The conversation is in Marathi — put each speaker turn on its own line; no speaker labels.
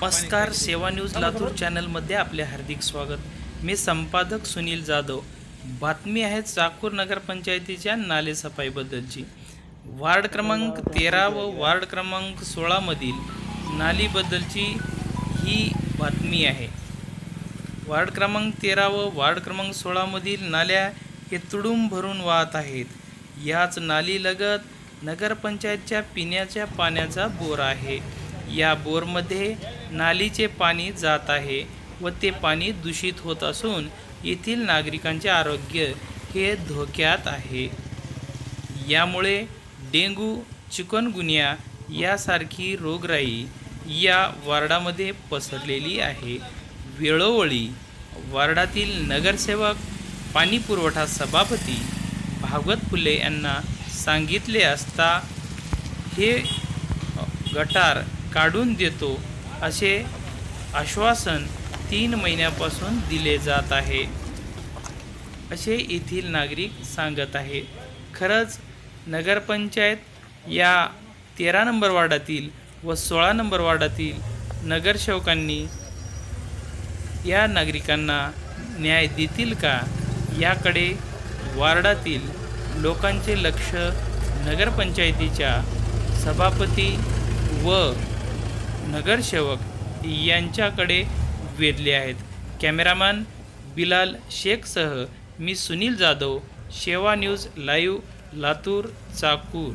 नमस्कार सेवा न्यूज लातूर चॅनलमध्ये आपले हार्दिक स्वागत. मी संपादक सुनील जाधव. बातमी आहे चाकूर नगरपंचायतीच्या नालेसफाईबद्दलची वार्ड क्रमांक तेरा व वार्ड क्रमांक सोळामधील नालीबद्दलची ही बातमी आहे. वार्ड क्रमांक तेरा व वार्ड क्रमांक सोळामधील नाल्या हे तुडूंब भरून वाहत आहेत. याच नालीलगत नगरपंचायतच्या पिण्याच्या पाण्याचा बोर आहे. या बोरमध्ये नालीचे पाणी जात आहे व ते पाणी दूषित होत असून येथील नागरिकांचे आरोग्य हे धोक्यात आहे. यामुळे डेंगू चिकनगुनिया यासारखी रोगराई या वार्डामध्ये पसरलेली आहे. वेळोवेळी वार्डातील नगरसेवक पाणी पुरवठा सभापती भागवत फुले यांना सांगितले असता हे गटार काढून देतो असे आश्वासन तीन महिन्यापासून दिले जात आहे. असे येथील नागरिक सांगत आहे खरंच नगरपंचायत या तेरा नंबर वार्डातील व सोळा नंबर वार्डातील नगरसेवकांनी या नागरिकांना न्याय देतील का? याकडे वार्डातील लोकांचे लक्ष नगरपंचायतीच्या सभापती व नगरसेवक यांच्याकडे वेधले आहेत. कॅमेरामॅन बिलाल शेखसह मी सुनील जाधव शेवा न्यूज लाईव्ह लातूर चाकूर.